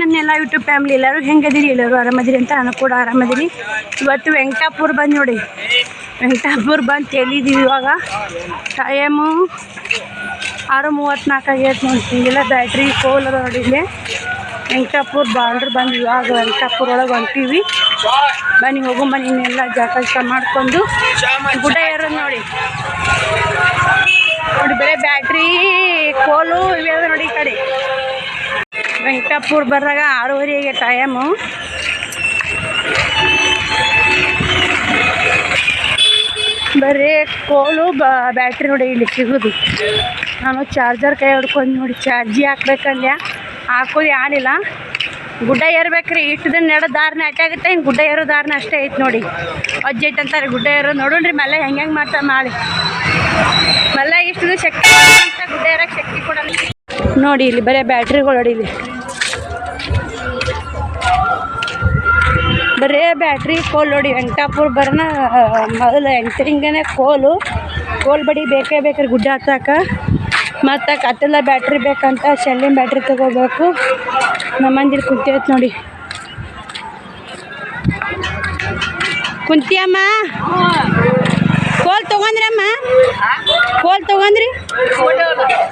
ನನ್ನೆಲ್ಲ YouTube family ಎಲ್ಲರೂ ಹೆಂಗದಿರಿ ಎಲ್ಲರೂ ಆರಾಮದಿರಿ ಅಂತ ನಾನು ಕೂಡ ಆರಾಮದಿರಿ. ಇವತ್ತು ವೆಂಕಟಾಪುರ ಬಂದು ನೋಡಿ. ವೆಂಕಟಾಪುರ ಬಂದು ಕೇಳಿದ್ದೀವಿ ಇವಾಗ. ಟೈಮು ಆರು ಮೂವತ್ತ್ನಾಲ್ಕು ಆಗೈತೆ ನೋಡಿ ಹಿಂಗೆಲ್ಲ ಬ್ಯಾಟ್ರಿ ಕೋಲ್ ಅದ ನೋಡಿ ವೆಂಕಟಾಪುರ ಬಾರ್ಡ್ರ್ ಬಂದು ಇವಾಗ ವೆಂಕಟಾಪುರ ಒಳಗೆ ಹೊಂಟೀವಿ. ಬನ್ನಿ ಹೋಗು ಇನ್ನೆಲ್ಲ ಜಾಗ ಮಾಡ್ಕೊಂಡು. ಗುಡ್ಡ ಏರೋದು ನೋಡಿ. ನೋಡಿ, ಬೇರೆ ಬ್ಯಾಟ್ರಿ ಕೋಲು ಇವೆಲ್ಲ ನೋಡಿ ಈ ಕಡೆ. ವೆಂಕಟಾಪುರ ಬರಾಗ ಆರೂವರೆಗೆ ಟೈಮು ಬರೀ ಕೋಲು ಬ್ಯಾಟ್ರಿ ನೋಡಿ ಇಲ್ಲಿ ಸಿಗೋದು. ನಾನು ಚಾರ್ಜರ್ ಕೈ ಹೊಡ್ಕೊಂಡು ನೋಡಿ ಚಾರ್ಜಿ ಹಾಕ್ಬೇಕಂದ್ಯ ಹಾಕೋದು ಯಾರಿಲ್ಲ. ಗುಡ್ಡ ಏರ್ಬೇಕ್ರಿ ಇಷ್ಟು ನೆಡೋ ದಾರನೇ ಆಗುತ್ತೆ ಇನ್ನು ಗುಡ್ಡ ಏರೋ ದಾರಿನ ಅಷ್ಟೇ ಐತೆ ನೋಡಿ. ಅಜ್ಜಿ ಐತೆ ಅಂತಾರೆ ಗುಡ್ಡ ಏರೋ. ನೋಡೋಣ್ರಿ, ಮಲ್ಲ ಹೆಂಗೆ ಹೆಂಗೆ ಮಾಡ್ತಾ ಮಾಡಿ ಮಲ್ಲ ಇಷ್ಟು ಶಕ್ತಿ ಅಂತ ಗುಡ್ಡ ಏರೋಕ್ಕೆ ಶಕ್ತಿ ಕೊಡಲ್ಲ. ನೋಡಿ ಇಲ್ಲಿ ಬರೀ ಬ್ಯಾಟ್ರಿಗಳು ಇಲ್ಲಿ. ಬರೀ ಬ್ಯಾಟ್ರಿ ಕೋಲ್ ನೋಡಿ ವೆಂಕಟಾಪುರ ಬರೋಣ ಮೊದಲು ಎಂಟರಿಂಗನೇ ಕೋಲು ಕೋಲ್ ಬಡಿ ಬೇಕೇ ಬೇಕ್ರಿ ಗುಡ್ಡ ಹತ್ತಾಕ ಮತ್ತು ಕತ್ತಲ ಬ್ಯಾಟ್ರಿ ಬೇಕಂತ ಶೆಲ್ಲಿನ ಬ್ಯಾಟ್ರಿ ತಗೋಬೇಕು. ನಮ್ಮ ಮಂದಿರ ಕುಂತೈತೆ ನೋಡಿ. ಕುಂತಿಯಮ್ಮ? ಕೋಲ್ ತೊಗೊಂಡ್ರಮ್ಮ ಕೋಲ್ ತೊಗೊಂಡ್ರಿ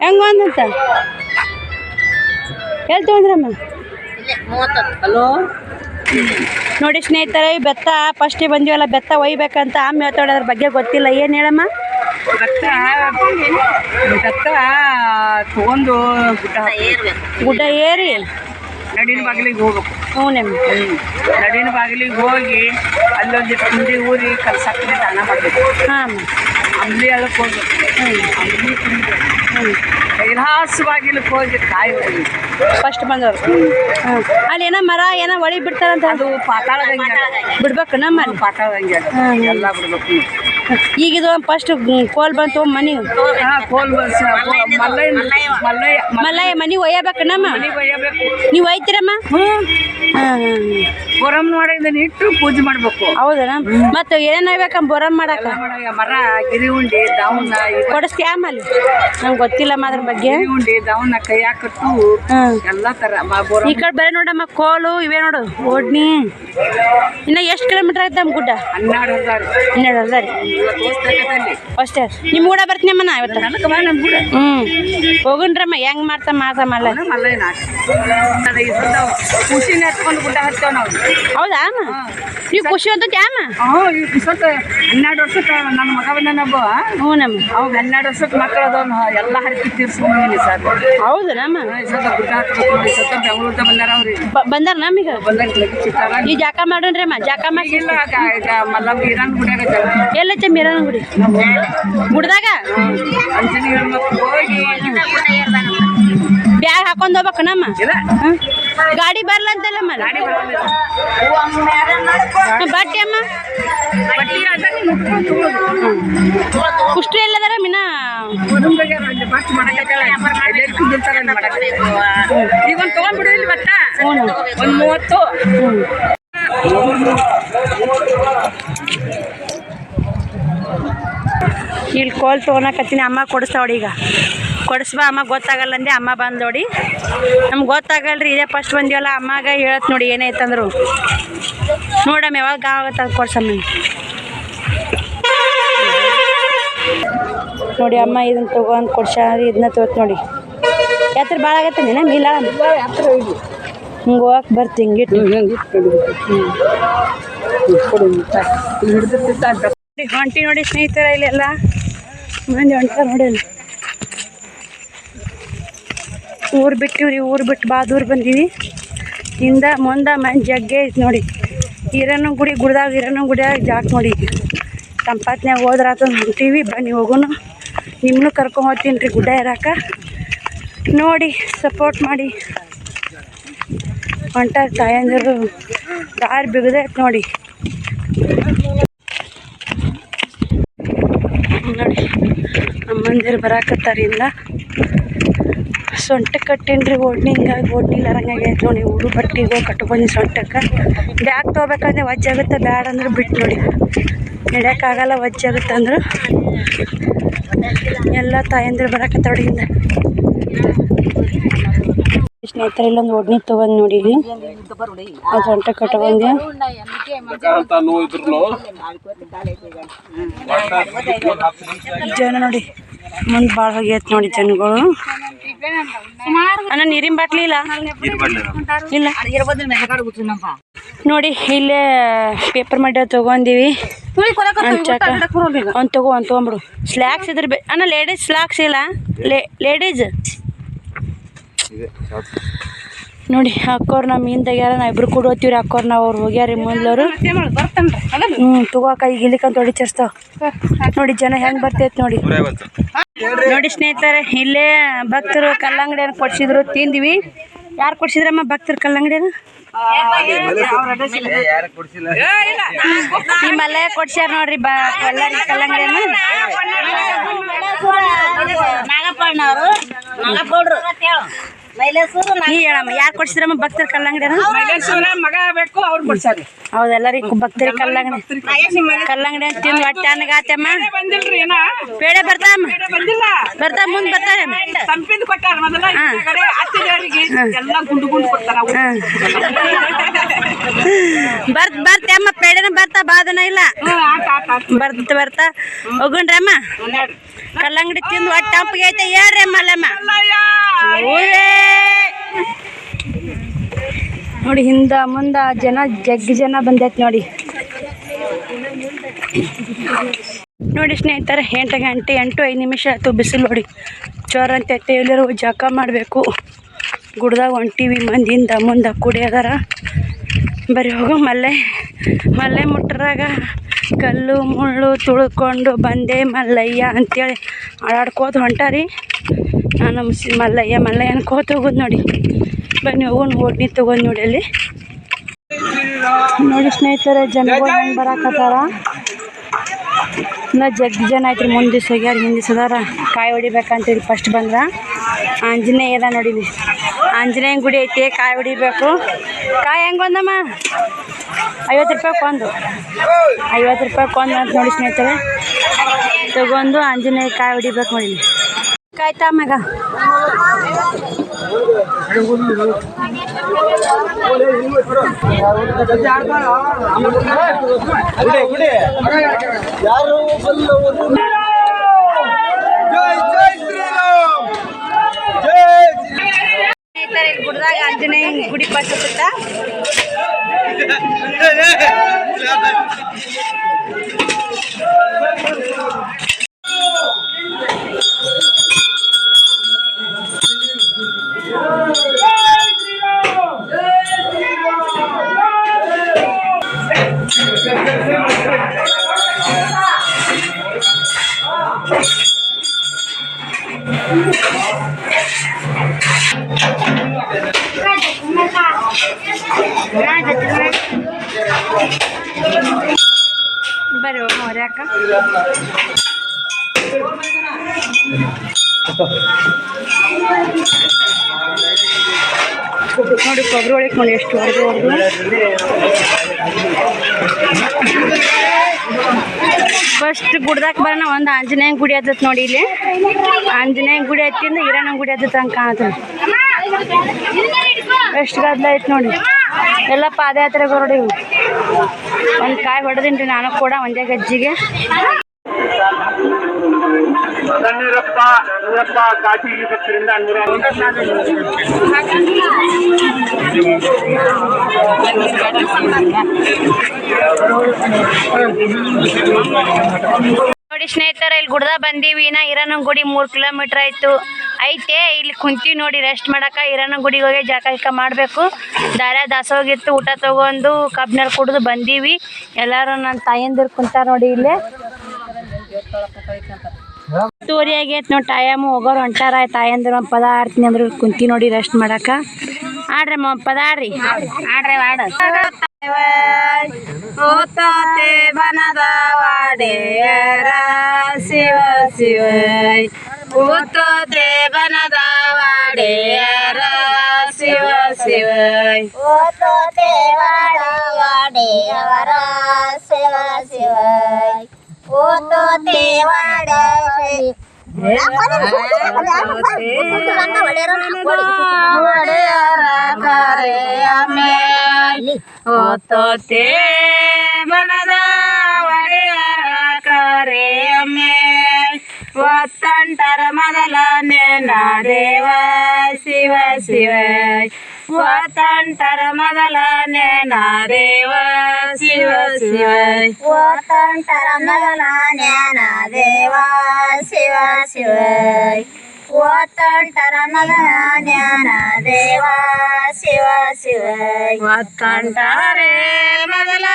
ಹೆಂಗೆ ಒಂದಂತ ಎಲ್ಲಿ ತೊಗೊಂಡ್ರಮ್ಮ ಹಲೋ? ನೋಡಿ ಸ್ನೇಹಿತರೆ ಈ ಬೆತ್ತ ಫಸ್ಟಿಗೆ ಬಂದಿವಲ್ಲ ಬೆತ್ತ ಒಯ್ಬೇಕಂತ ಆಮ್ ಹೇಳ್ತಾಳೆ ಅದ್ರ ಬಗ್ಗೆ ಗೊತ್ತಿಲ್ಲ. ಏನು ಹೇಳಮ್ಮ? ಬೆತ್ತ ಭತ್ತ ತಗೊಂಡು ಗುಡ್ಡ ಗುಡ್ಡ ಏರಿ? ನಡಿನ ಬಾಗಿಲಿಗೆ ಹೋಗ್ಬೇಕು. ಹ್ಞೂ ನಿಮ್ಮ ನಡಿನ ಬಾಗಿಲಿಗೆ ಹೋಗಿ ಅಲ್ಲೊಂದು ತಿಂಡಿ ಊರಿ ಕಲ್ಸಕ್ಕೆ ದಾನ ಮಾಡಬೇಕು. ಹಾಂ ಅಂಬ್ಲಿ ಅಳಕ್ಕೆ ಹೋಗ್ಬೇಕು. ಅಂಬ್ಲಿ ಕುಡಿಬೇಕು ಹ್ಞೂ ಕೈಲಾಸ ಬಾಗಿಲಿಗೆ ಹೋಗಿ ಕಾಯಿ ಹೊಡಿಬೇಕು ಫಸ್ಟ್ ಬಂದವರು. ಹಾಂ ಅಲ್ಲಿ ಏನೋ ಮರ ಏನೋ ಒಳಿ ಬಿಡ್ತಾರಂತ ಅದು ಪಾತಾಳ ಗಂಗೆ ಬಿಡ್ಬೇಕು ನಮ್ಮ ಅಲ್ಲಿ. ಪಾತಾಳ ಗಂಗೆ ಹ್ಮ್. ಎಲ್ಲ ಬಿಡ್ಬೇಕು. ಈಗ ಇದು ಫಸ್ಟ್ ಕೋಲ್ ಬಂತು ಮನಿ. ಹಾ ಕೋಲ್ ಮಲ್ಲಯ್ಯ ಮಲ್ಲಯ್ಯ. ಮಲ್ಲ ಮನಿ ಒಯ್ಯಬೇಕು ನಮ್ಮ. ನೀವು ಒಯ್ತೀರಮ್ಮ? ಹ್ಞೂ ಹಾಂ ಹಾಂ ಕೊರಮ್ ನೋಡಿದ ಇಟ್ಟು ಪೂಜೆ ಮಾಡ್ಬೇಕು. ಹೌದಾ ಮತ್ತು ಏನೇನು ಬೊರಮ್ ಮಾಡಕ್ಕೆ ಒಳಗೆ ಮರ ಗಿರಿ ಉಂಡಿ ದಾವನ್ನ ಇವ- ಕೊಡಿಸ್ತೀಯ ಆಮೇಲೆ ನಂಗೆ ಗೊತ್ತಿಲ್ಲಮ್ಮ ಅದ್ರ ಬಗ್ಗೆ. ಗಿರಿ ಉಂಡಿ ದಾವನ್ನ ಕೈ ಕಟ್ಟು ಎಲ್ಲಾ ತರ ಬೋರ ಈ ಕಡೆ ಬರೀ ನೋಡಮ್ಮ ಕೋಲು ಇವೇ ನೋಡು ಓಡ್ನಿ. ಇನ್ನ ಎಷ್ಟು ಕಿಲೋಮೀಟರ್ ಆಯ್ತು ನಮ್ಮ ಗುಡ್ಡ? ಹನ್ನೆರಡು ಹಜಾರ್. ಹನ್ನೆರಡು ಅಷ್ಟೇ. ನಿಮ್ಮ ಕೂಡ ಬರ್ತೀನಿ ಅಮ್ಮ ನಾ ಇವತ್ತು ಹ್ಮ್. ಬಾ ಹೆಂಗ್ ಹೆಂಗೆ ಮಾಡ್ತಾ ಮಲ್ಲ ಖುಷಿನ ಎತ್ಕೊಂಡು ಗುಡ್ಡ ಹತ್ತೇವ್ ನಾವು. ಹೌದಾ? ಅಮ್ಮ ನೀವು ಖುಷಿ ಅಂತ ಅಮ್ಮ ಹನ್ನೆರಡು ವರ್ಷಕ್ಕೆ ನನ್ನ ಮಗ ಬಂದನಬ್ಬ ಹ್ಞೂ ನಮ್ಮ. ಅವಾಗ ಹನ್ನೆರಡು ವರ್ಷಕ್ಕೆ ಮಕ್ಕಳು ಅದವನು. ಎಲ್ಲ ಹರಕಿ ತೀರ್ಸ್ಕೊಂಡ್ಬಂದಿನಿ ಸರ್. ಹೌದು ನಮ್ಮ? ಬೆಂಗಳೂರ್ದ ಬಂದಾರ ಅವ್ರಿಗೆ ಬಂದಾರ ಲಗಿ ಚಿತ್ತಾರ. ಈ ಜಾಕ ಮಾಡೋಣ್ರಿ ಅಮ್ಮ ಜಾಕ ಮಾಡಿಲ್ಲ ಮಲ್ಲಮ್ಮ ಗುಡಿಯಾಗ ಚ ಮೀರನ ಗುಡಿ? ಗುಡ್ದಾಗ ಅಂಜನಿ ಹೋಗಿ. ಬ್ಯಾಗ್ ಹಾಕೊಂಡ್ ಹೋಗ್ಬೇಕು ನಮ್ಮ. ಗಾಡಿ ಬರ್ಲ ಅಂತಲ್ಲಮ್ಮ ಗಾಡಿ ಬರೋದಿಲ್ಲ. ಬಟ್ಟೆ ಅಮ್ಮ. ಕುಷ್ಟ್ರಿ ಎಲ್ಲದಾರ ಮಿನ. ಈಗ ತಗೊಂಡ್ಬಿಡು ಇಲ್ಲಿ ಭತ್ತ. ಒಂದು ಮೂವತ್ತು. ಇಲ್ಲಿ ಕೋಲ್ ತೊಗೊಳಕತ್ತೀನಿ ಅಮ್ಮ ಕೊಡಿಸ್ತಾವಡಿ ಈಗ. ಕೊಡಿಸ್ಬಾ ಅಮ್ಮ ಗೊತ್ತಾಗಲ್ಲ ಅಂದೆ ಅಮ್ಮ ಬಂದು ನೋಡಿ. ನಮ್ಗೆ ಗೊತ್ತಾಗಲ್ರಿ ಇದೇ ಫಸ್ಟ್ ಬಂದಿವಲ್ಲ ಅಮ್ಮಗೆ ಹೇಳತ್ ನೋಡಿ ಏನೈತಂದ್ರು ನೋಡಮ್ಮ ಯಾವಾಗ ಆಗುತ್ತೆ ಕೊಡ್ಸಮ್ಮ ನೋಡಿ ಅಮ್ಮ ಇದನ್ನ ತೊಗೊಂಡು ಕೊಡ್ಸ ಇದನ್ನ ತೋತ್ ನೋಡಿ. ಯಾತ್ರ ಭಾಳ ಆಗತ್ತೆ ನೀನ ಮೀಲ? ಹಿಂಗೆ ಹೋಗಕ್ಕೆ ಬರ್ತಿ ಹಿಂಗೆ ಹೊಂಟಿ ನೋಡಿ ಸ್ನೇಹಿತರ ಇಲ್ಲೆಲ್ಲ. ಮಂದಿ ಹೊಂಟ ನೋಡಿ ಊರು ಬಿಟ್ಟಿವ್ರಿ, ಊರು ಬಿಟ್ಟು ಬಾ, ದೂರ ಬಂದೀವಿ. ಹಿಂದ ಮುಂದೆ ಮಂದಿ ಜಗ್ಗೆ ಐತೆ ನೋಡಿ. ಹಿರಣ್ಣ ಗುಡಿ, ಗುಡ್ದಾಗ ಹಿರಣ್ಣ ಗುಡಿಯಾಗ ಜಾಕ್ ನೋಡಿ. ಸಂಪಾತ್ನ್ಯಾಗ ಹೋದ್ರಾತ ಹೊಂಟೀವಿ, ಬನ್ನಿ ಹೋಗೋನು. ನಿಮ್ಮನ್ನು ಕರ್ಕೊಂಡು ಹೋಗ್ತೀನಿ ರೀ ಗುಡ್ಡ ಇರಾಕ ನೋಡಿ ಸಪೋರ್ಟ್ ಮಾಡಿ. ಹೊಂಟ ತಾಯಂದಿರು ದಾರಿ ಬಿಗದೈತೆ ನೋಡಿ. ನೋಡಿ. ಅಮ್ಮಂದಿರು ಬರಾಕತ್ತಾರಿಂದ ಸೊಂಟ ಕಟ್ಟೀನ್ರಿ ಓಡ್ನಿ ಹಿಂಗಾಗಿ ಓಡ್ನಿ ಲರಂಗಾಗೈತೆ ನೋಡಿ ಊರು ಬಟ್ಟಿಗೆ ಕಟ್ಕೊಂಡು ಸೊಂಟಕ್ಕೆ. ಬ್ಯಾಗ್ ತೊಗೋಬೇಕಂದ್ರೆ ವಜ್ಜಾಗುತ್ತೆ ಬ್ಯಾಡ ಅಂದ್ರೆ ಬಿಟ್ಟು ನೋಡಿ. ನಡೆಯೋಕ್ಕಾಗಲ್ಲ ವಜ್ಜಾಗುತ್ತೆ ಅಂದ್ರೆ. ಎಲ್ಲ ತಾಯಂದಿರು ಬರಾಕತ್ತಾರ ಹಿಂದೆ. ಸ್ನೇಹಿತರೆ, ಇಲ್ಲೊಂದು ಒಡ್ನಿ ತಗೊಂಡ್ ನೋಡಿ ಅದು ಹೊಂಟ ಜನ ನೋಡಿ. ಮುಂದೆ ಭಾಳ ಹೋಗೈತೆ ನೋಡಿ ಜನಗಳು. ಅಣ್ಣ, ನೀರಿನ ಬಾಟ್ಲಿ ಇಲ್ಲ? ಇಲ್ಲ. ನೋಡಿ, ಇಲ್ಲೇ ಪೇಪರ್ ಮಡ್ಯ ತಗೊಂಡಿವಿ. ಅವ್ನು ತಗೋ ಅವ್ನು ತೊಗೊಂಬಿಡು. ಸ್ಲ್ಯಾಕ್ಸ್ ಇದ್ರ ಬೇ ಅಣ್ಣ ಲೇಡೀಸ್ ಸ್ಲ್ಯಾಕ್ಸ್ ಇಲ್ಲ? ಲೇಡೀಸ್ ನೋಡಿ, ಅಕ್ಕೋರ್ ನಮ್ಮ ಹಿಂದೆ ಯಾರ, ನಾ ಇಬ್ರು ಕೂಡ ಹೋಗ್ತೀವ್ರಿ ಅಕ್ಕೋರ್, ನಾವು ಅವ್ರು ಹೋಗ್ಯಾರಿ ಮುಂದ್ಲವ್ರು. ಹ್ಞೂ ತಗೋಕ ಈಗ ಇಲ್ಲಿಕಂತ ಹೊಡಿಚರ್ಸ್ತಾವ ನೋಡಿ, ಜನ ಹೆಂಗೆ ಬರ್ತೈತೆ ನೋಡಿ. ನೋಡಿ ಸ್ನೇಹಿತರೆ ಇಲ್ಲೇ ಭಕ್ತರು ಕಲ್ಲಂಗಡಿಯನ್ನು ಕೊಡ್ಸಿದ್ರು ತಿಂದ್ವಿ. ಯಾರು ಕೊಡ್ಸಿದ್ರಮ್ಮ ಭಕ್ತರು ಕಲ್ಲಂಗಡಿಯನ್ನು ಈ ಕೊಡ್ಸ್ಯಾರ ನೋಡ್ರಿ ಬ ಎಲ್ಲರಿಗೆ ಕಲ್ಲಂಗಡಿಯನ್ನು ನಾಗಪ್ಪಣ್ಣವರು. ನೀ ಹೇಳಮ್ಮ ಯಾರು ಕೊಡ್ಸಿದ್ರಮ್ಮ ಭಕ್ತರ ಕಲ್ಲಂಗಡಿ ಮಗ ಬೇಕು ಅವ್ರು ಕೊಡ್ಸಾರಿ ಹೌದೆಲ್ಲರಿಗೆ ಭಕ್ತರಿ ಕಲ್ಲಂಗಡಿ. ಕಲ್ಲಂಗಡಿ ಅಂತ ತಿಂದು ಹೊಟ್ಟೆ ಅನ್ನಗಾತಮ್ಮ ಬಂದಿಲ್ರಿ ಬೇಡ ಬರ್ತಾಮ್ಮ ಬಂದಿಲ್ಲ? ಬರ್ತಾ ಮುಂದೆ ಬರ್ತಾರೆ ತಂಪಿಂದ ಕೊಟ್ಟಾರ ಮೊದಲ ಎಲ್ಲ ಗುಂಡು ಗುಂಡು ಕೊಡ್ತಾರ ಅವ್ರು. ಬರ್ತ್ ಬರ್ತೆ ಅಮ್ಮ ಪೇಡೆನ ಬರ್ತಾ ಬಾದನ ಇಲ್ಲ. ಬರ್ತ ಬರ್ತಾ. ಹೋಗುಣ್ರಮ್ಮ ಕಲ್ಲಂಗಡಿ ತಿಂದು ಹೊಟ್ಟೆ ತಂಪಿಗೆ ಐತೆ ಹೇಳ್ರಿ ಅಮ್ಮ ಅಲ್ಲಯ್ಯ. ನೋಡಿ, ಹಿಂದ ಮುಂದ ಜನ ಜಗ್ಗಿ ಜನ ಬಂದೈತೆ ನೋಡಿ. ನೋಡಿ ಸ್ನೇಹಿತರೆ, ಎಂಟು ಗಂಟೆ, ಎಂಟು ಐದು ನಿಮಿಷ ಆಯ್ತು ಬಿಸಿಲು ನೋಡಿ. ಚೋರ ಅಂತ ಎಲ್ಲರೂ ಜಕ ಮಾಡಬೇಕು. ಗುಡ್ದಾಗ ಹೊಂಟೀವಿ ಮಂದಿಯಿಂದ ಮುಂದೆ ಕುಡಿಯೋದಾರ. ಬರೀ ಹೋಗೋ, ಮಲ್ಲೆ. ಮಲ್ಲೆ ಮುಟ್ಟರಾಗ ಕಲ್ಲು, ಮುಳ್ಳು ತುಳ್ಕೊಂಡು ಬಂದೆ ಮಲ್ಲಯ್ಯ ಅಂತೇಳಿ ಆಡಾಡ್ಕೋತ ಹೊಂಟಾರಿ. ನಾನು ಸಿ ಮಲ್ಲಯ್ಯ, ಮಲ್ಲಯ್ಯನ ಕೋತ ಹೋಗೋದು ನೋಡಿ. ಬನ್ನಿ, ಹೋಗೋಣ ಓಟ್ನಿ ತಗೊಂಡು ನೋಡಿ ಅಲ್ಲಿ. ನೋಡಿ ಸ್ನೇಹಿತರೆ ಜನಗಳು ಹೆಂಗೆ ಬರಾಕತ್ತಾರ? ಇನ್ನ ಜಗ್ಗಿ ಜನ ಐತ್ರಿ ಮುಂದೆ ದಿವ್ಸ ಹೋಗ್ಯಾರ, ಹಿಂದೆ ಅದಾರ. ಕಾಯಿ ಹೊಡಿಬೇಕಂತೇಳಿ ಫಸ್ಟ್ ಬಂದ್ರ. ಆಂಜನೇಯ ಅದ ನೋಡಿಲಿ ಆಂಜನೇಯನ ಗುಡಿ ಐತಿ, ಕಾಯಿ ಹೊಡಿಬೇಕು. ಕಾಯಿ ಹೆಂಗೆ ಬಂದಮ್ಮ? ಐವತ್ತು ರೂಪಾಯಿ ಕೊಂದು. ಐವತ್ತು ರೂಪಾಯಿ ಕೊಂದು ಅಂತ ನೋಡಿ ಸ್ನೇಹಿತರೆ. ತಗೊಂಡು ಆಂಜನೇಯ ಕಾಯಿ ಹೊಡಿಬೇಕು ನೋಡಿ ಕಾಯ್ತಾ ಮಗ? ಸ್ನೇಹಿತರೆ ಇಲ್ಲಿ ಗುಡ್ದಾಗ ಆಂಜನೇಯ ಗುಡಿ ಬರ್ತದ ・おはようございます。ನೋಡಿ ಕೊಬ್ಬರಿ ಒಳಗೆ ನೋಡಿ ಎಷ್ಟು ಹೊಡೆದು ಹೊಡೆದು ಫಸ್ಟ್ ಗುಡ್ದಾಕ ಬರೋಣ, ಒಂದು ಆಂಜನೇಯ ಗುಡಿ ಆದತ್ ನೋಡಿ ಇಲ್ಲಿ. ಆಂಜನೇಯ ಗುಡಿ ಐತಿಂದ ಹಿರಣ್ಣ ಗುಡಿ ಆದತ್ ಅಂತ ಕಾಣ್ತದೆ ಎಷ್ಟು ಗದ್ದಲ ಐತೆ ನೋಡಿ. ಎಲ್ಲ ಪಾದಯಾತ್ರೆ ಹೊರಡಿ ಒಂದು ಕಾಯಿ ಹೊಡೆದಿನ್ರಿ ನಾನು ಕೂಡ, ಒಂದೇ ಗಜ್ಜಿಗೆ. ನನ್ನೂರಪ್ಪ ನೂರಪ್ಪ ಕಾಟಿ ಪಕ್ಷದಿಂದ ನೂರ ನೋಡಿ ಸ್ನೇಹಿತರ, ಇಲ್ಲಿ ಗುಡ್ದ ಬಂದೀವಿ ನಾ ಹಿರಣ್ಣ ಗುಡಿ ಮೂರು ಕಿಲೋಮೀಟರ್ ಆಯ್ತು. ಐತೆ, ಇಲ್ಲಿ ಕುಂತೀವಿ ನೋಡಿ ರೆಸ್ಟ್ ಮಾಡಕ ಹಿರಣ್ಣ ಗುಡಿಗೆ ಹೋಗಿ ಜಾಕ ಮಾಡ್ಬೇಕು. ಮಾಡಬೇಕು ದಾರ ದಾಸೋಗಿತ್ತು ಊಟ ತಗೊಂಡು ಕಬ್ನಲ್ಲಿ ಕುಡಿದು ಬಂದೀವಿ. ಎಲ್ಲರೂ ನನ್ನ ತಾಯಂದಿರು ಕುಂತಾರ ನೋಡಿ ಇಲ್ಲೇ. ತೋರಿ ಆಗೈತೆ ನೋಡಿ ಟೈಮ್ ಹೋಗೋರು ಹೊಂಟಾರ ತಾಯಂದಿರು ಒಂದು ಪದ ಆಡ್ತೀನಿ ಅಂದ್ರೆ ಕುಂತಿ ನೋಡಿ ರೆಸ್ಟ್ ಮಾಡಕ ಆಡ್ರಿ ಮ ಪದ ಆಡ್ರಿ ಆಡ್ರಿ. ಆಡ ಬನದ ವಾಡೆಯರ ಶಿವ ಶಿವ. ಹೋತೋತೆ ಬನದ ವಾಡೆಯರ ಶಿವ ಶಿವ. ಓತೋ ದೇವಾಡ ವಾಡೆಯವರ ಶಿವ ಶಿವ. ಓತೋ ದೇವಾಡ ಒಡೆಯರ ಕರೆಯಮ್ಮೆ ಓತೋತೆ ಮನದ ಒಡೆಯರ ಕರೆಯಮ್ಮೆ ಒತ್ತಂಟರ ಮೊದಲ ನೆನ ದೇವ ಶಿವ ಶಿವ ಒತ್ತಂಟರ ಮೊದಲ ನೆನ ದೇವ ಶಿವ ಶಿವ ಓತಂಟರ ಮೊದಲ ಜ್ಞಾನ ದೇವ ಶಿವ ಶಿವ ಓತಂಟರ ಮೊದಲ ಜ್ಞಾನ ದೇವ ಶಿವ ಶಿವ ಒತ್ತಂಟಾರೆ ಮೊದಲ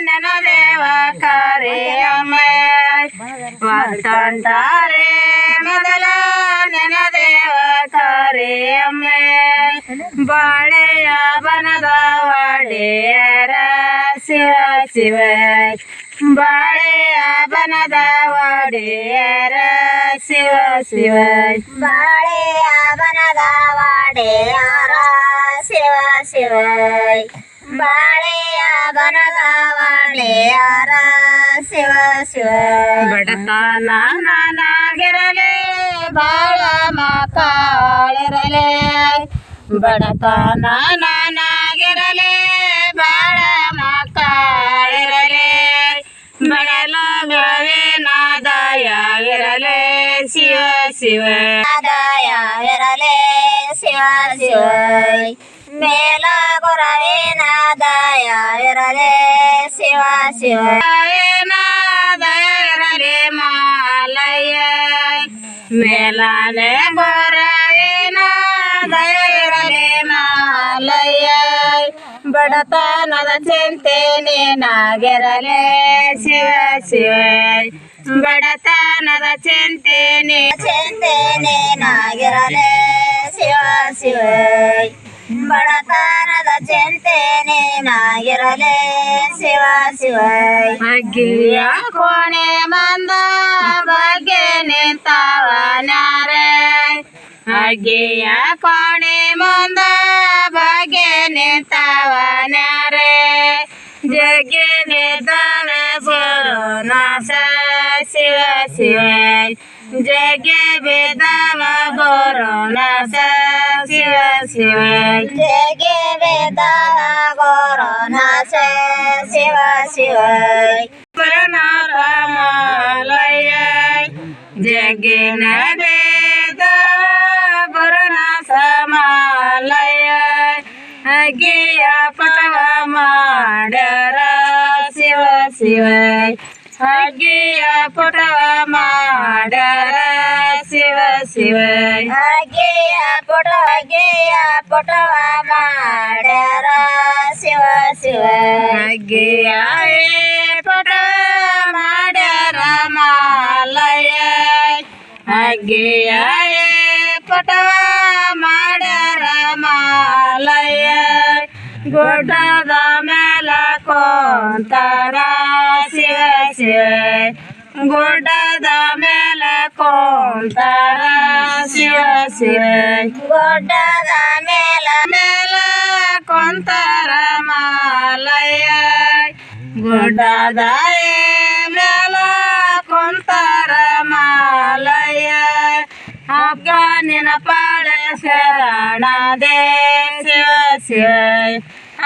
ನೆನ ದೇವ ಕರೆಯಮ್ಮೆ ಒತ್ತಂಟಾರೆ ಬಾಳೆಯ ಬನದ ಒಡೆಯರ ಶಿವ ಶಿವ ಬಾಳೆಯ ಬನದ ಒಡೆಯರ ಶಿವ ಶಿವ ಬಾಳೆಯ ಬನದ ವಾಡೆಯರ ಶಿವ ಶಿವ ಬಾಳೆಯ ಬನದ ವಾಡೆಯರ ಶಿವ ಶಿವ ಬಡತನ ನಾನಾಗಿರಲಿ ಬಾಳ ಮಕ್ಕಳಿರಲಿ ಬಡತನ ನಾನಾಗಿರಲಿ ಬಾಳ ಮಕ್ಕಳಿರಲಿ. ಬಡಲು ಗೋವಿನ ದಯವಿರಲಿ ಶಿವ ಶಿವ. ದಯವಿರಲೆ ಶಿವ ಶಿವ. ಮೇಲ ಗುರವಿನ ದಯವಿರಲೆ ಶಿವ ಶಿವ. ಗೋವಿನ ದಯವಿರಲಿ ಮಾಲಯ್ಯ. ಮೇಲಾನೆ ಗೋರವಿನ ಮಾಲಯ್ಯ. ಬಡತನದ ಚಿಂತೆ ನೀನಾಗಿರಲೇ ಶಿವ ಶಿವ. ಬಡತನದ ಚಿಂತೆ ನೀ ಚಿಂತೆನೇನಾಗಿರಲೆ ಶಿವ ಶಿವ. ಬಡತನದ ಚಿಂತೆನೇನಾಗಿರಲೆ ಶಿವ ಶಿವ. ಅಗ್ಗಿಯ ಕೋಣೆ ಮಂದ ಬಗ್ಗೆ ನಿಂತವನಾರೆ ಅಗ್ಗಿಯ ಕೋಣೆ ಮುಂದ ಬಗ್ಗೆ ನಿಂತವನಾರೆ ಜಗ್ಗೆ ನಿದ್ದಾನ ಗುರುನಾಥ ಶಿವ ಶಿವ ಜಗ್ಗೆ ಬಿದ್ದವ ಗುರುನಾಥ ಶಿವ ಶಿವ ಜಗೆ ವೇದನ ಗೋರನಾಶ ಶಿವ ಶಿವ ಪರನಾರಾಮಲಯ ಜಗಿನ ವೇದ ಪರಣ ಸಮಾಲಯ ಅಗಿಯ ಪಟವ ಮಾಡರ ಶಿವ ಶಿವ ಅಗಿಯ ಪಟವ ಮಾಡರ ಶಿವ ಶಿವ ಅಗೆಯ ಪುಟ ಅಗೆಯ ಪುಟವ ಮಾಡ್ಯಾರ ಶಿವ ಶಿವ ಅಗ್ಗಿಯ ಪಟ ಅಗ್ಗಿಯ ಪಟವ ಮಾಡ್ಯಾರ ಮಾಲಯ. ಗುಡ್ಡದ ಮೇಲ ಕೊಂತಾರ ಶಿವ ಶಿವ. ಗುಡ್ಡದ ಮೇಲೆ ಕೊಂತಾರ ಶಿವ ಶಿವ. ಗುಡ್ಡದ ಮೇಲ ಮೇಲ ಕೊಂತಾರ ಮಾಲಯ. ಗುಡ್ಡದ ಮೇಲ ಕೊಂತಾರ ಮಾಲಯ. ಅಫ್ಘಾನಿನ ಪಾಡ ಶರಣ ದೇ ಶಿವ ಶಿವ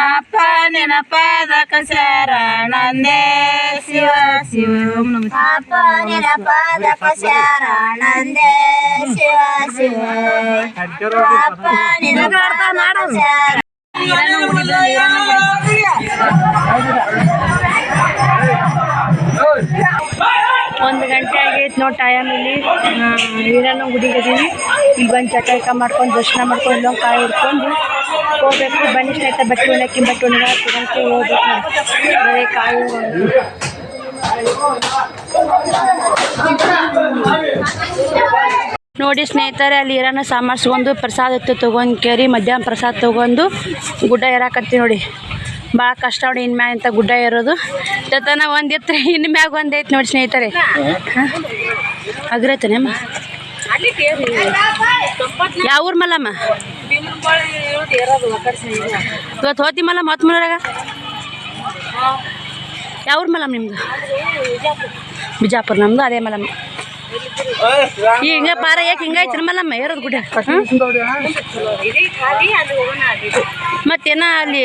ಅಪ್ಪ ನಿನ ಪಾದಕ ಶರಣಂದೇ ಶಿವ ಶಿವ ಓಂ ನಮಃ ಅಪ್ಪ ನಿನ ಪಾದಕ ಶರಣಂದೆ ಶಿವ ಶಿವ ಅಪ್ಪ ನಿನ ಪಾದಕ ಶರಣ ಒಂದು ಗಂಟೆ ಆಗೈತೆ ನೋಡಿ ಟೈಮ್ ಇಲ್ಲಿ. ವೀರಣ್ಣ ಗುಡಿಗೆ ಇದೀವಿ ಇಲ್ಲಿ ಬಂದು ಚಟಕ ಮಾಡ್ಕೊಂಡು ದರ್ಶನ ಮಾಡ್ಕೊಂಡು ಇಲ್ಲೊಂದು ಕಾಯಿ ಹಿಡ್ಕೊಂಡು ಹೋಗ್ಬೇಕು. ಬನ್ನಿ ಸ್ನೇಹಿತ, ಬಟ್ಟೆ ಉಣ್ಣಕ್ಕೆ ಬಟ್ಟೆ ಉಣ್ಣ ಹೋಗ್ಬೇಕು. ಬರೀ ಕಾಯಿ ನೋಡಿ ಸ್ನೇಹಿತರೆ, ಅಲ್ಲಿ ಇರೋನ ಸಾಮಾರ್ಸ್ಕೊಂಡು ಪ್ರಸಾದ ತಗೊಂಡು ತೊಗೊಂಡು ಕೇರಿ, ಮಧ್ಯಾಹ್ನ ಪ್ರಸಾದ ತೊಗೊಂಡು ಗುಡ್ಡ ಏರಾಕತ್ತಿ ನೋಡಿ. ಭಾಳ ಕಷ್ಟ ನೋಡಿ ಇನ್ನು ಮ್ಯಾಗ ಇಂಥ ಗುಡ್ಡ ಇರೋದು. ಜೊತೆನ ಒಂದು ಎತ್ತರ ಇನ್ನು ಮ್ಯಾಗ ಒಂದು ಐತೆ ನೋಡಿ ಸ್ನೇಹಿತರೆ. ಅಗ್ರೈತೇನಮ್ಮ ಯಾವ ಊರು ಮಲ್ಲಮ್ಮ? ಇವತ್ತು ಹೋತಿ ಮಲ್ಲ ಮತ್ ಮುನ್ನೂರಾಗ ಯಾವ ಊರು ಮಲ್ಲಮ್ಮ ನಿಮ್ಮದು ಬಿಜಾಪುರ. ನಮ್ಮದು ಅದೇ ಮಲ್ಲಮ್ಮ. ಹಿಂಗ ಪಾರ ಯಾಕೆ ಹಿಂಗಾಯ್ತು ಮಲ್ಲಮ್ಮ? ಏರೋದು ಗುಡಿ ಮತ್ತೇನ ಅಲ್ಲಿ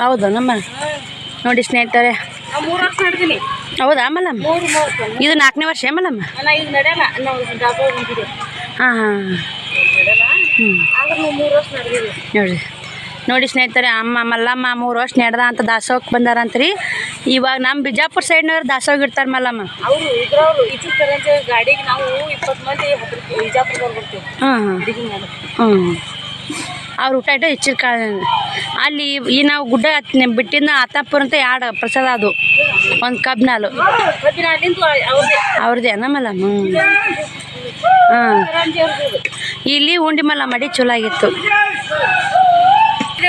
ಹೌದು ನಮ್ಮ ನೋಡಿ ಸ್ನೇಹಿತರೆ. ಹೌದಾ ಮಲ್ಲಮ್ಮ? ಇದು ನಾಲ್ಕನೇ ವರ್ಷ ಮಲ್ಲಮ್ಮ? ಹಾ ಹಾಂ ಹ್ಞೂ ನೋಡಿರಿ. ನೋಡಿ ಸ್ನೇಹಿತರೆ ಅಮ್ಮ ಮಲ್ಲಮ್ಮ ಮೂರು ವರ್ಷ ನಡೆದ ಅಂತ ಬಂದಾರ ಬಂದಾರಂತ್ರಿ. ಇವಾಗ ನಮ್ಮ ಬಿಜಾಪುರ ಸೈಡ್ನವ್ರು ದಾಸೋಗ ಇರ್ತಾರೆ ಮಲ್ಲಮ್ಮ. ಅವರು ಇದ್ರವ್ರು ಗಾಡಿಗೆ ನಾವು ಇಪ್ಪತ್ತು ಮಂದಿ ಹತ್ರ ಬಿಜಾಪುರದವ್ರು ಬರ್ತೀವಿ ಹಾಂ ಹಾಂ ಅಡಿಗೆ ಮಾಡಕ್ಕೆ ಹ್ಞೂ ಅವ್ರ ಊಟ ಇಟ್ಟು ಹೆಚ್ಚಿನ ಕಾಳ ಅಲ್ಲಿ ಈ ನಾವು ಗುಡ್ಡ ಬಿಟ್ಟಿಂದ ಬಿಟ್ಟಿನ ಆತಾಪುರ ಅಂತ ಎರಡು ಪ್ರಸಾದ ಅದು. ಒಂದು ಕಬ್ನಾಲು ಮಲ್ಲಮ್ಮ? ಅವ್ರದ್ದೇ ಅವ್ರದ್ದೇ ನಮ್ಮಲ್ಲ ಹ್ಞೂ ಹಾಂ ಇಲ್ಲಿ ಉಂಡಿ ಮಲ್ಲ ಮಾಡಿ ಚಲೋ ಆಗಿತ್ತು.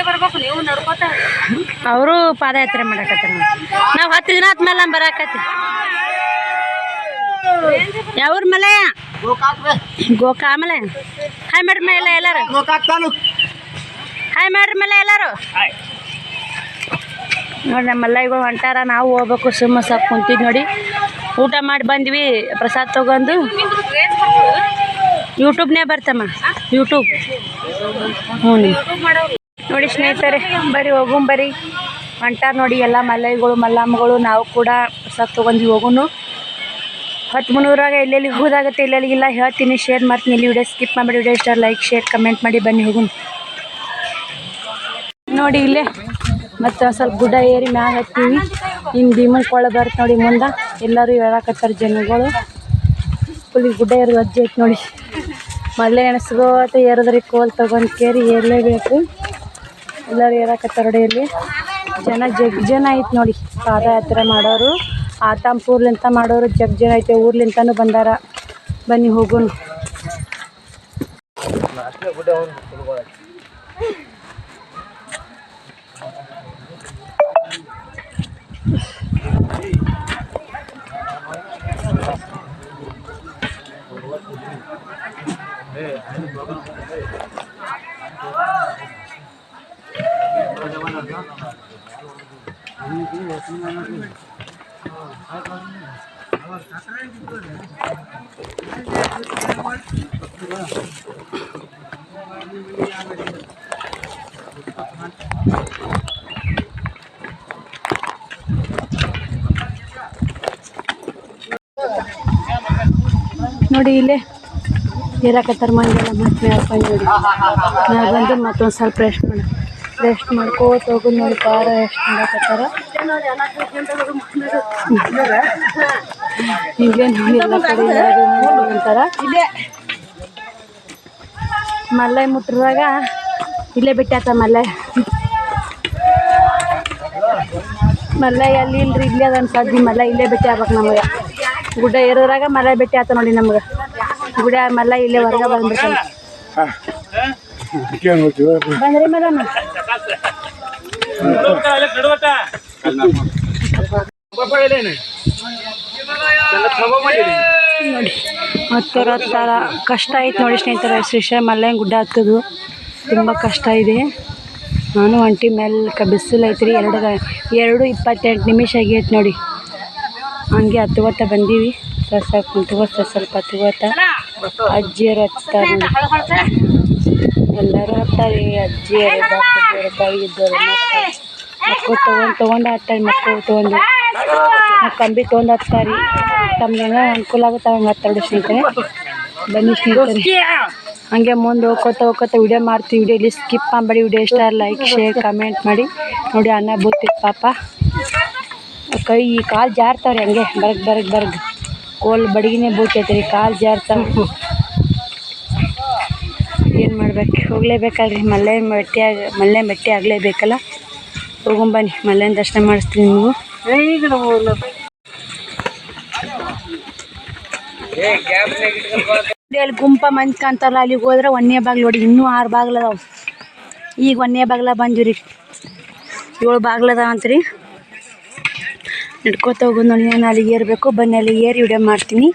ಬರ್ಬೇಕು ನೀವು ನಡ್ಕೋತ ಅವರು ಪಾದಯಾತ್ರೆ ಮಾಡಕತ್ತಾರ ನಾವು ಹತ್ತು ದಿನ ಆದ್ಮೇಲೆ ಬರಾಕತ್ತಿ ಯಾವ್ರ ಮಲೆ? ಗೋಕಾ ಆಮೇಲೆ ಹಾಯ್ ಮಾಡ್ರಿ ಮೇಲೆ ಎಲ್ಲಾರು? ಹಾಯ್ ಮಾಡ್ರಿ ಮೇಲೆ ಎಲ್ಲಾರು? ನೋಡಿ ನಮ್ಮ ಮಲ್ಲೈಗಳು ಹೊಂಟಾರ ನಾವು ಹೋಗ್ಬೇಕು ಸುಮ್ಮ ಸ್ವಲ್ಪ ಕುಂತಿದ್ ನೋಡಿ. ಊಟ ಮಾಡಿ ಬಂದ್ವಿ ಪ್ರಸಾದ್ ತಗೊಂಡು. ಯೂಟ್ಯೂಬ್ನೇ ಬರ್ತಮ್ಮ. ಯೂಟ್ಯೂಬ್ ಹ್ಞೂ ನೋಡಿ ಸ್ನೇಹಿತರೆ ಬರ್ರಿ ಹೋಗುಂ ಬರಿ. ಹೊಂಟಾರ ನೋಡಿ ಎಲ್ಲ ಮಲ್ಲೈಗಳು ಮಲ್ಲಮ್ಮಗಳು, ನಾವು ಕೂಡ ಪ್ರಸಾದ ತೊಗೊಂಡು ಹೋಗುನು. ಹತ್ತು ಮುನ್ನೂರಾಗ ಎಲ್ಲೆಲ್ಲಿ ಹೋದಾಗತ್ತೆ ಎಲ್ಲೆಲ್ಲಿಗಿಲ್ಲ ಹೇಳ್ತೀನಿ. ಶೇರ್ ಮಾಡ್ತೀನಿ. ಇಲ್ಲಿ ವಿಡಿಯೋ ಸ್ಕಿಪ್ ಮಾಡಿ ವಿಡಿಯೋ ಇಷ್ಟ ಲೈಕ್ ಶೇರ್ ಕಮೆಂಟ್ ಮಾಡಿ ಬನ್ನಿ ಹೋಗೋಣ ನೋಡಿ ಇಲ್ಲೇ ಮತ್ತು ಸ್ವಲ್ಪ ಗುಡ್ಡ ಏರಿ ಮ್ಯಾಗ ಹತ್ತೀವಿ. ಇನ್ನು ಭೀಮನ್ ಕೊಳ ಬರುತ್ತೆ ನೋಡಿ ಮುಂದೆ. ಎಲ್ಲರೂ ಹೇಳಕತ್ತಾರೆ ಜನಗಳು. ಫುಲ್ ಗುಡ್ಡ ಏರಿ ಅಜ್ಜಿ ಐತೆ ನೋಡಿ. ಮಲ್ಲೆ ಎಣಸ್ಕೋತ ಏರಿದ್ರೆ, ಕೋಲ್ ತೊಗೊಂಡು ಕೇರಿ, ಏರ್ಲೇಬೇಕು. ಎಲ್ಲರೂ ಏರಾಕತ್ತಾರ ನೋಡಿ ಇಲ್ಲಿ ಜನ ಜಗ್ ಜನ ಐತೆ ನೋಡಿ. ಪಾದಯಾತ್ರೆ ಮಾಡೋರು. ಆತಂಪೂರ್ಲಿಂತ ಮಾಡೋರು, ಜಗ್ ಜನ ಐತೆ ಊರ್ಲಿಂತನೂ ಬಂದಾರ. ಬನ್ನಿ ಹೋಗೋಣ. ನೋಡಿ ಇಲ್ಲೇ ಇರಾಕತ್ತಾರ ಮಂದಿಲ್ಲ ಮತ್ತೆ ನೋಡಿ ನಾ ಬಂದು ಮತ್ತೊಂದು ಸ್ವಲ್ಪ ರೆಸ್ಟ್ ಮಾಡ ರೆಸ್ಟ್ ಮಾಡ್ಕೋತ ಹೋಗೋದು ನೋಡಿ ಪಾರ ರೆಸ್ಟ್ ಮಾಡಕತ್ತಾರ ಹಿಂಗೇನು ನೋಡಿ ಎಲ್ಲ ಕಡೆ ಅಂತಾರ? ಮಲ್ಲೈ ಮುಟ್ಟಿರುವಾಗ ಇಲ್ಲೇ ಬಿಟ್ಟಾತ ಮಲ್ಲೈ. ಮಲ್ಲೈ ಅಲ್ಲಿ ಇಲ್ರಿ ಇಲ್ಲೇ ಅದ ಅನ್ಸದ್ದಿ ಮಲ್ಲೆ ಇಲ್ಲೇ ಭೇಟಿ ಆಗ್ಬೇಕು ನಮಗೆ. ಗುಡ್ಡ ಏರಿದ್ರಾಗ ಮಲ್ಲೆ ಭೇಟಿ ಆತ ನೋಡಿ ನಮ್ಗೆ. ಗುಡ ಮಲ್ಲ ಇಲ್ಲೇ ಹೊರಗೆ ಬಂದ್ಬಿಡ್ತಾನೆ. ಬಂದ್ರಿ ಮೇಡಮ್ ನೋಡಿ ಹತ್ತೋರ ಹತ್ತಾರ ಕಷ್ಟ ಐತೆ ನೋಡಿ ಸ್ನೇಹಿತರೆ, ಶ್ರೀಶೈಲ ಮಲ್ಲೆ ಗುಡ್ಡ ಹತ್ತೋದು. ತುಂಬ ಕಷ್ಟ ಇದೆ. ನಾನು ಒಂಟಿ ಮೇಲೆ ಬಿಸಿಲು ಐತ್ರಿ. ಎರಡು ಗ- ಎರಡು ಇಪ್ಪತ್ತೆಂಟು ನಿಮಿಷ ಆಗೈತೆ ನೋಡಿ. ಹಂಗೆ ಹತ್ತುವತ್ತ ಬಂದೀವಿ. ಸಸ ಕುಂತುವತ್ತ ಸ್ವಲ್ಪ ಹತ್ತುವತ್ತ. ಅಜ್ಜಿಯರು ಹಚ್ತಾರೆ ನೋಡಿ. ಎಲ್ಲರೂ ಹತ್ತಾರೆ. ಅಜ್ಜಿಯರು ಇದ್ದವರು ಮಕ್ಕಳು ತೊಗೊಂಡು ತೊಗೊಂಡು ಹತ್ತಾರೆ ಮಕ್ಕಳು ತೊಗೊಂಡು. ಕಂಬಿ ತೊಗೊಂಡು ಹತ್ತಾರೆ ತಮ್ಗೆ ಹೆಂಗೆ ಅನುಕೂಲ ಆಗುತ್ತೆ ಹಂಗೆ ಹತ್ತಾರೆ ಸ್ನೇಹಿತರೆ ಬನ್ನಿ ಸ್ನೇಹಿತರೆ. ಹಂಗೆ ಮುಂದೆ ಹೋಗ್ಕೋತ ಹೋಗ್ಕೋತ ವಿಡಿಯೋ ಮಾಡ್ತೀವಿ. ವಿಡಿಯೋ ಇಲ್ಲಿ ಸ್ಕಿಪ್ ಮಾಡಬೇಡಿ. ವಿಡಿಯೋ ಇಷ್ಟ ಲೈಕ್ ಶೇರ್ ಕಮೆಂಟ್ ಮಾಡಿ. ನೋಡಿ ಅನ್ನ ಬೂತಿತ್ತು ಪಾಪ. ಕೈ ಕಾಲು ಜಾರ್ತಾವ್ರಿ ಹಂಗೆ. ಬರಗ್ ಬರಗ್ ಬರಗ್. ಕೋಲ್ ಬಡಗಿನೇ ಬೂತೈತೆ ಕಾಲು ಜಾರ್ತಾವ. ಏನು ಮಾಡ್ಬೇಕು? ಹೋಗ್ಲೇಬೇಕಲ್ರಿ. ಮಲ್ಲೆ ಭೇಟಿಯಾಗ ಮಲ್ಲೆ ಮೆಟ್ಟಿ ಆಗಲೇಬೇಕಲ್ಲ? ಹೋಗೊಂಬನ್ನಿ ಮಲ್ಲೇನ ದರ್ಶನ ಮಾಡಿಸ್ತೀನಿ ನೀವು ಅಲ್ಲಿ ಗುಂಪ ಮಂದಿ ಅಲ್ಲಿಗೆ ಹೋದ್ರೆ ಒಂದನೇ ಬಾಗ್ಲು ನೋಡಿ, ಇನ್ನೂ ಆರು ಬಾಗ್ಲು ಅದಾವೆ. ಈಗ ಒಂದೇ ಬಾಗ್ಲ ಬಂದಿವಿ ರೀ ಏಳು ಬಾಗ್ಲು ಅದಾವ ಅಂತ್ರಿ. ನಡ್ಕೋತ ಹೋಗೋದು ನೋಡಿ, ನಾನು ಅಲ್ಲಿಗೆ ಏರಬೇಕು. ಬನ್ನಿ ಅಲ್ಲಿ ಏರಿ ವಿಡಿಯೋ ಮಾಡ್ತೀನಿ.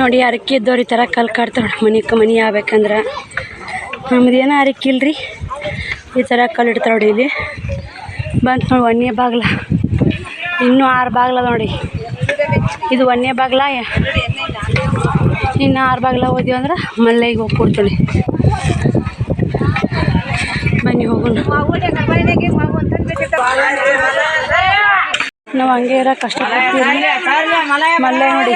ನೋಡಿ, ಅರಕೆ ಇದ್ದವ್ರು ಈ ಥರ ಕಲ್ ಕಾಡ್ತಾವೆ ಮನೆಗೆ ಮನೆ ಆಗ್ಬೇಕಂದ್ರೆ. ನಮ್ದು ಏನೋ ಇಲ್ರಿ. ಈ ಥರ ಕಲ್ಲು ಇಡ್ತಾರೆ ನೋಡಿ ಇಲ್ಲಿ. ಬಂತು ನೋಡಿ ಒಂದನೇ ಬಾಗ್ಲ. ಇನ್ನೂ ಆರು ಬಾಗ್ಲ ನೋಡಿ. ಇದು ಒಂದನೇ ಬಾಗ್ಲ ಇನ್ನು ಆರು ಬಾಗ್ಲ ಹೋದ್ವಿ ಅಂದ್ರೆ ಮಲ್ಲೆಗೆ ಹೋಗಿ ಕೊಡ್ತೀವಿ ಬನ್ನಿ ಹೋಗೋಣ. ನಾವು ಹಂಗೆ ಇರೋ ಕಷ್ಟಪಡ್ತೀವಿ. ಮಲ್ಲೆ ನೋಡಿ.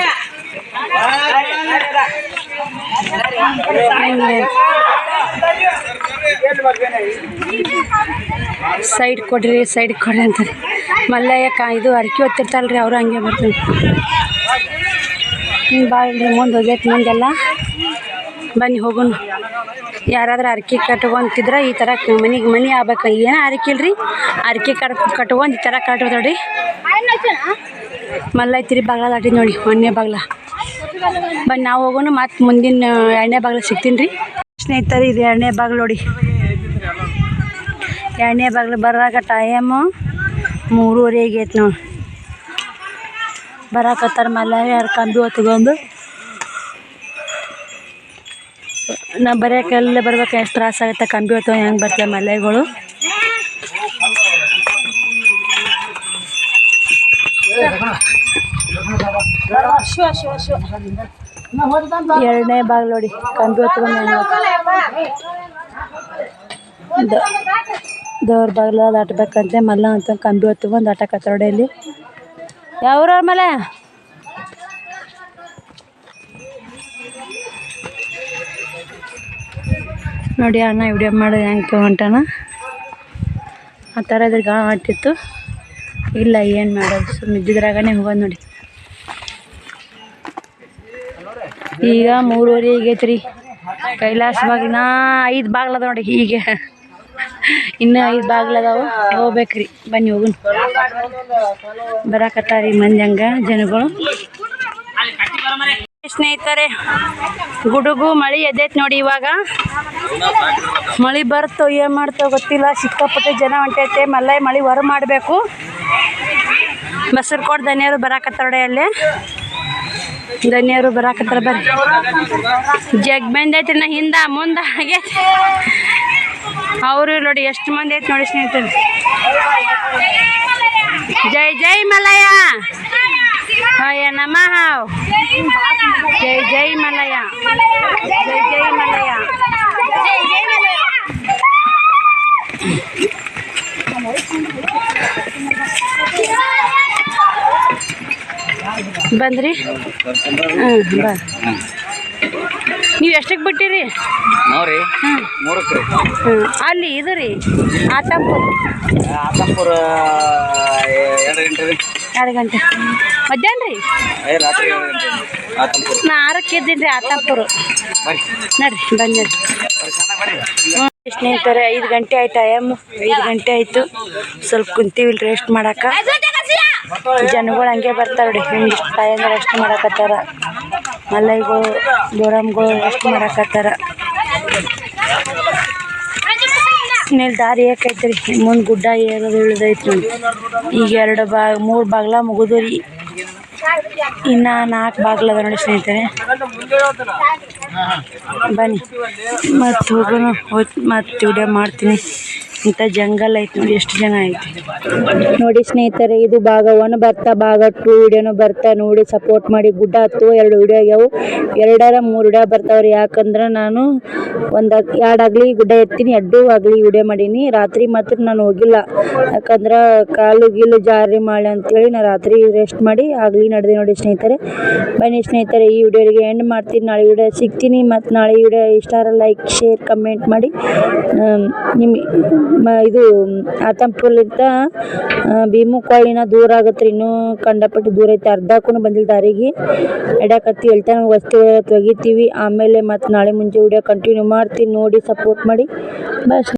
ಸೈಡ್ ಕೊಡ್ರಿ ಸೈಡ್ ಕೊಡ್ರಿ ಅಂತಾರೆ. ಮಲ್ಲಯ್ಯ ಕಾ, ಇದು ಅರ್ಕೆ ಹೊತ್ತಿರ್ತಾರಲ್ಲ ರೀ ಅವರು ಹಂಗೆ ಬರ್ತಾರೆ. ಹಿಂಗೆ ಇಲ್ರಿ, ಮುಂದೆ ಹೋಗೈತೆ ಮುಂದೆಲ್ಲ. ಬನ್ನಿ ಹೋಗೋಣ. ಯಾರಾದ್ರೂ ಅರ್ಕೆ ಕಟ್ಕೊಂತಿದ್ರೆ, ಈ ಥರ ಮನೆಗೆ ಮನೆ ಆಗ್ಬೇಕು. ಏನೋ ಅರ್ಕೆ ಇಲ್ರಿ? ಅರ್ಕೆ ಕಟ್, ಕಟ್ಕೊಂಡು ಈ ಥರ ಕಟ್ಬೋದು ನೋಡಿ ತಿರಿ ಬಾಗ್ಲ ದಾಟಿ ನೋಡಿ ಒಂದನೇ ಬಾಗ್ಲ. ಬನ್ನಿ, ನಾವು ಹೋಗೋಣ, ಮತ್ತು ಮುಂದಿನ ಎರಡನೇ ಬಾಗ್ಲ ಸಿಗ್ತೀನಿ ರೀ. ಸ್ನೇಹಿತರೆ, ಇದು ಎರಡನೇ ಬಾಗಿಲು ನೋಡಿ. ಎರಡನೇ ಬಾಗ್ಲು ಬರಾಕ ಟೈಮು ಮೂರುವರೆ ಆಗೈತೆ ನೋಡಿ. ಬರಾಕತ್ತಾರ ಮಲ್ಲ ಯಾರು ಕಂಬಿ ಹೊತ್ಕೊಂಡು ನಾ ಬರೆಯೋಕೆಲ್ಲ ಬರ್ಬೇಕು, ಎಷ್ಟು ತ್ರಾಸ ಆಗುತ್ತೆ ಕಂಬಿ ಹೊತ್ತು ಹೆಂಗೆ ಬರ್ತವೆ ಮಲೆಗಳು ಎರಡನೇ ಬಾಗಿಲು ನೋಡಿ ಹೆಂಗೆ ದೇವ್ರ ಬಾಗ್ಲ ದಾಟ್ಬೇಕಂತೆ ಮಲ್ಲ ಅಂತ ಕಂಬಿ ಹೊತ್ಕೊಂಡು ದಾಟಕತ್ತಾರ ನೋಡಿ ಇಲ್ಲಿ. ಯಾವ್ರ ಮಲೆ? ನೋಡಿ ಅಣ್ಣ ವಿಡಿಯೋ ಮಾಡೋದು ಹೆಂಗೆ ಹೊಂಟಣ ಆ ಥರ ಇದ್ರೆ ಗಾಳ ಆಟಿತ್ತು ಇಲ್ಲ, ಏನು ಮಾಡೋದು ಸುಮ್ಮನೆ ಇದ್ದಿದ್ರಾಗನೇ ಹೋಗೋದು ನೋಡಿ. ಈಗ ಮೂರುವರೆ ಆಗೈತೆ ರೀ ಕೈಲಾಸ ಬಾಗಿನ ಐದು ಬಾಗ್ಲದ ನೋಡಿ ಹೀಗೆ ಇನ್ನೂ ಐದು ಬಾಗ್ಲದಾವು ಹೋಗ್ಬೇಕ್ರಿ. ಬನ್ನಿ ಹೋಗುನ್. ಬರಾಕತ್ತಾರಿ ಮಂದಿ ಹಂಗ ಜನಗಳು. ಸ್ನೇಹಿತರೆ, ಗುಡುಗು ಮಳಿ ಎದ್ದೈತೆ ನೋಡಿ ಇವಾಗ. ಮಳಿ ಬರ್ತೋ, ಏನು ಮಾಡ್ತೋ ಗೊತ್ತಿಲ್ಲ. ಸಿಕ್ಕಾಪಟ್ಟೆ ಜನ ಹೊಂಟೈತೆ. ಮಲ್ಲೈ ಮಳಿ ಹೊರ ಮಾಡಬೇಕು. ಮೊಸರು ಕೊಡ್ ದನಿಯರು ಬರಾಕತ್ತಾರ ಅಲ್ಲೇ. ಧನ್ಯರು, ಬರಾಕತ್ತಾರ ಬರ್ರಿ. ಜಗ್ ಬಂದೈತಿ ನಾ ಹಿಂದ ಮುಂದ ಆಗೈತಿ. ಅವರು ನೋಡಿ ಎಷ್ಟು ಮಂದಿ ಐತಿ ನೋಡಿ ಸ್ನೇಹಿತರು. ಜೈ ಜೈ ಮಲಯ. ಹಯ ಹಾವ್ ಜೈ ಜೈ ಮಲಯ. ಜೈ ಜೈ ಮಲಯ. ಬಂದ್ರಿ? ಹಾಂ ಬ. ನೀವು ಎಷ್ಟಕ್ಕೆ ಬಿಟ್ಟಿರಿ? ನಾವ್ರಿ? ಹ್ಞೂ ಮೂರಕ್ಕೆ ರೀ ಹ್ಞೂ ಅಲ್ಲಿ ಇದು ರೀ ಆತಂಪುರ. ಆತಂಪುರ ಎರಡು ಗಂಟೆ ರೀ. ಎರಡು ಗಂಟೆ. ಮಧ್ಯಾಹ್ನ ರೀ? ಏ ರಾತ್ರಿ ಎರಡು ಗಂಟೆ ಆತಂಪುರ. ನಾ ಆರಕ್ಕೆ ಇದ್ದೀನಿ ರೀ ಆತಂಪುರ. ನಡ್ರಿ ಬನ್ನಿ ಬರ್ರಿ ಹ್ಞೂ ಸ್ನೇಹಿತರೆ ಐದು ಗಂಟೆ ಆಯ್ತು ಟೈಮ್ ಐದು ಗಂಟೆ ಆಯಿತು. ಸ್ವಲ್ಪ ಕುಂತೀವಿಲ್ರಿ ರೆಸ್ಟ್ ಮಾಡಕ್ಕೆ ಜನಗಳು ಹಂಗೆ ಬರ್ತಾರೆ ನೋಡಿ. ಹಿಂಗಿಷ್ಟು ಟೈಮ್ ರೆಸ್ಟ್ ಮಾಡಕತ್ತಾರ. ಮಲ್ಲೈಗಳು ದೊರಮ್ಗಳು ರೆಸ್ಟ್ ಮಾಡಕತ್ತಾರ. ಮೇಲೆ ದಾರಿ ಏಕೈತೆ ರೀ ಮುಂದೆ ಗುಡ್ಡ ಏರೋದು ಇಳಿದೈತೆ ನೋಡಿ ಈಗ ಎರಡು ಬಾ, ಮೂರು ಬಾಗ್ಲ ಮುಗಿದು ರೀ. ಇನ್ನು ನಾಲ್ಕು ಬಾಗ್ಲ ಅದ ನೋಡಿ ಸ್ನೇಹಿತರೆ. ಬನ್ನಿ. ಮತ್ತು ಹೋಗೋಣ, ಹೋಗಿ ಮತ್ತೆ ಮಾಡ್ತೀನಿ. ಇಂಥ ಜಂಗಲ್ ಐತೆ ನೋಡಿ, ಎಷ್ಟು ಜನ ಐತಿ. ನೋಡಿ ಸ್ನೇಹಿತರೆ, ಇದು ಭಾಗ ಒನ್ ಬರ್ತಾ, ಭಾಗ ಟೂ ವಿಡಿಯೋನು ಬರ್ತಾ ನೋಡಿ ಸಪೋರ್ಟ್ ಮಾಡಿ, ಗುಡ್ಡ ಹತ್ತು ಎರಡು ವಿಡಿಯೋ ಆಗ್ಯಾವು. ಎರಡರ ಮೂರು ವಿಡಿಯೋ ಬರ್ತಾವ್ರಿ, ಯಾಕಂದ್ರೆ ನಾನು ಒಂದು ಎರಡಾಗಲಿ ಗುಡ್ಡ ಎತ್ತೀನಿ, ಎರಡು ಆಗಲಿ ವಿಡಿಯೋ ಮಾಡೀನಿ. ರಾತ್ರಿ ಮಾತ್ರ ನಾನು ಹೋಗಿಲ್ಲ. ಯಾಕಂದ್ರೆ ಕಾಲು ಗೀಲು ಜಾರಿ ಮಾಡಿ ಅಂತೇಳಿ ನಾನು ರಾತ್ರಿ ರೆಸ್ಟ್ ಮಾಡಿ ಆಗಲಿ ನಡೆದೆ ನೋಡಿ ಸ್ನೇಹಿತರೆ. ಬನ್ನಿ ಸ್ನೇಹಿತರೆ, ಈ ವಿಡಿಯೋಗೆ ಎಂಡ್ ಮಾಡ್ತೀನಿ. ನಾಳೆ ವಿಡಿಯೋ ಸಿಗ್ತೀನಿ ಮತ್ತು ನಾಳೆ ವಿಡಿಯೋ ಇಷ್ಟಾರ ಲೈಕ್ ಶೇರ್ ಕಮೆಂಟ್ ಮಾಡಿ ನಿಮ್ಮ ಇದು ಆತಂಪುರಲಿಂದ ಭೀಮು ಕೋಳಿನ ದೂರ ಆಗತ್ತೆ ಇನ್ನೂ ಕಂಡಪಟ್ಟು ದೂರ ಐತೆ. ಅರ್ಧಕ್ಕೂ ಬಂದಿಲ್ಲ ದಾರಿಗೆ. ಎಡಕತ್ತಿ ಹೇಳ್ತಾನೆ ವಸ್ತು ತೆಗಿತೀವಿ ಆಮೇಲೆ ಮತ್ತು ನಾಳೆ ಮುಂಜೆ ವಿಡಿಯೋ ಕಂಟಿನ್ಯೂ ಮಾಡ್ತೀನಿ. ನೋಡಿ ಸಪೋರ್ಟ್ ಮಾಡಿ. ಬಸ್